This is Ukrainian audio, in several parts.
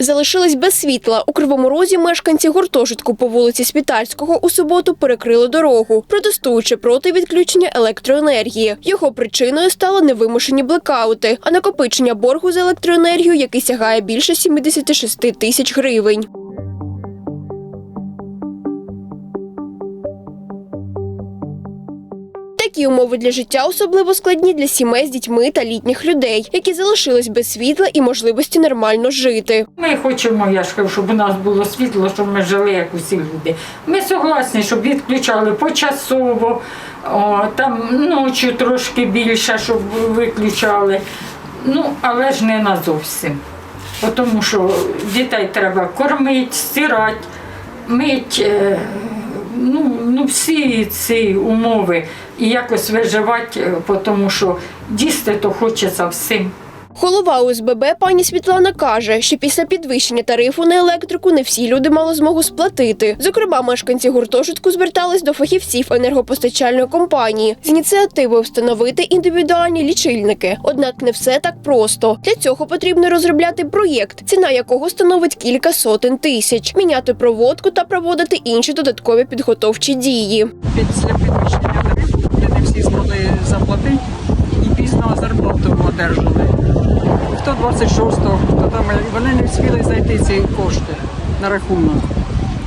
Залишились без світла. У Кривому Розі мешканці гуртожитку по вулиці Світальського у суботу перекрили дорогу, протестуючи проти відключення електроенергії. Його причиною стали невимушені блекаути, а накопичення боргу за електроенергію, який сягає більше 76 тисяч гривень. Такі умови для життя особливо складні для сімей з дітьми та літніх людей, які залишились без світла і можливості нормально жити. Ми хочемо, я ж кажу, щоб у нас було світло, щоб ми жили як усі люди. Ми согласні, щоб відключали почасово, о, там ночі трошки більше, щоб виключали. Ну, але ж не назовсім. Тому що дітей треба кормити, стирати, мити. Всі ці умови і якось виживати, е, тому що дісти то хочеться всім. Голова ОСББ пані Світлана каже, що після підвищення тарифу на електрику не всі люди мали змогу сплатити. Зокрема, мешканці гуртожитку звертались до фахівців енергопостачальної компанії з ініціативою встановити індивідуальні лічильники. Однак не все так просто. Для цього потрібно розробляти проєкт, ціна якого становить кілька сотень тисяч, міняти проводку та проводити інші додаткові підготовчі дії. після підвищення тарифу, не всі змогли заплатити пізно зарплату одержали. Хто 26-го, хто там, вони не встигли знайти ці кошти на рахунок.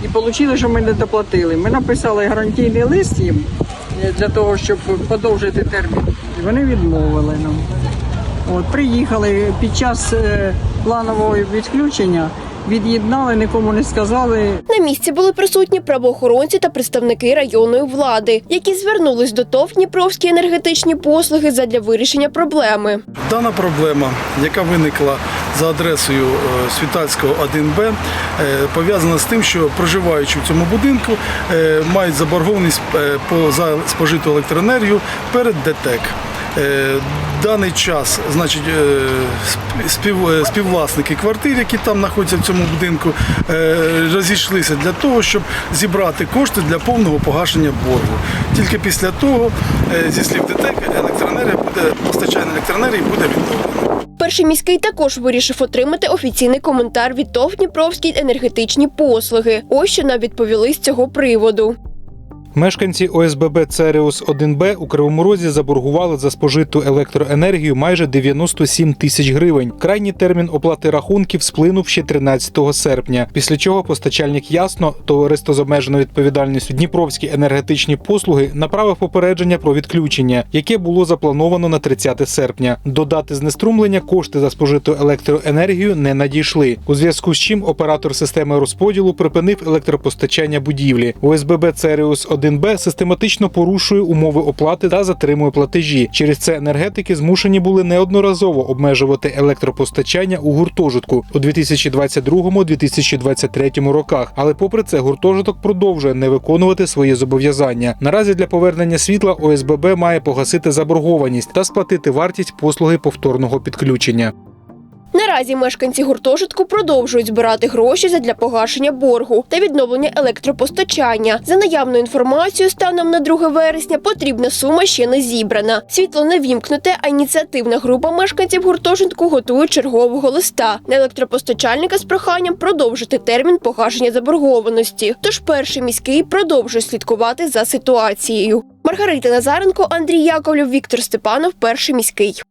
І вийшло, що ми не доплатили. Ми написали гарантійний лист їм для того, щоб подовжити термін. І вони відмовили нам. От, приїхали під час е, планового відключення, від'єднали, нікому не сказали. На місці були присутні правоохоронці та представники районної влади, які звернулись до ТОВ Дніпровські енергетичні послуги задля вирішення проблеми. Дана проблема, яка виникла за адресою е, Світальського 1Б, е, пов'язана з тим, що проживаючи в цьому будинку, мають заборгованість по за спожиту електроенергію перед ДТЕК. Е, Даний час, значить, е, сп- спів, е, співвласники квартир, які там знаходяться в цьому будинку, розійшлися для того, щоб зібрати кошти для повного погашення боргу. Тільки після того, зі слів ДТЕК, електроенергія буде постачання електроенергії буде відновлено. Перший міський також вирішив отримати офіційний коментар від ТОВ Дніпровські енергетичні послуги. Ось що нам відповіли з цього приводу. Мешканці ОСББ Церіус 1Б у Кривому Розі заборгували за спожиту електроенергію майже 97 тисяч гривень. Крайній термін оплати рахунків сплинув ще 13 серпня. Після чого постачальник ясно, товариство з обмеженою відповідальністю Дніпровські енергетичні послуги направив попередження про відключення, яке було заплановано на 30 серпня. До дати знеструмлення кошти за спожиту електроенергію не надійшли. У зв'язку з чим оператор системи розподілу припинив електропостачання будівлі. ОСББ Церіус 1Б систематично порушує умови оплати та затримує платежі. Через це енергетики змушені були неодноразово обмежувати електропостачання у гуртожитку у 2022-2023 роках. Але попри це гуртожиток продовжує не виконувати свої зобов'язання. Наразі для повернення світла ОСББ має погасити заборгованість та сплатити вартість послуги повторного підключення. Наразі мешканці гуртожитку продовжують збирати гроші задля погашення боргу та відновлення електропостачання. За наявною інформацією, станом на 2 вересня потрібна сума ще не зібрана. Світло не вімкнуте, а ініціативна група мешканців гуртожитку готує чергового листа на електропостачальника з проханням продовжити термін погашення заборгованості. Тож перший міський продовжує слідкувати за ситуацією. Маргарита Назаренко, Андрій Яковлев, Віктор Степанов, перший міський.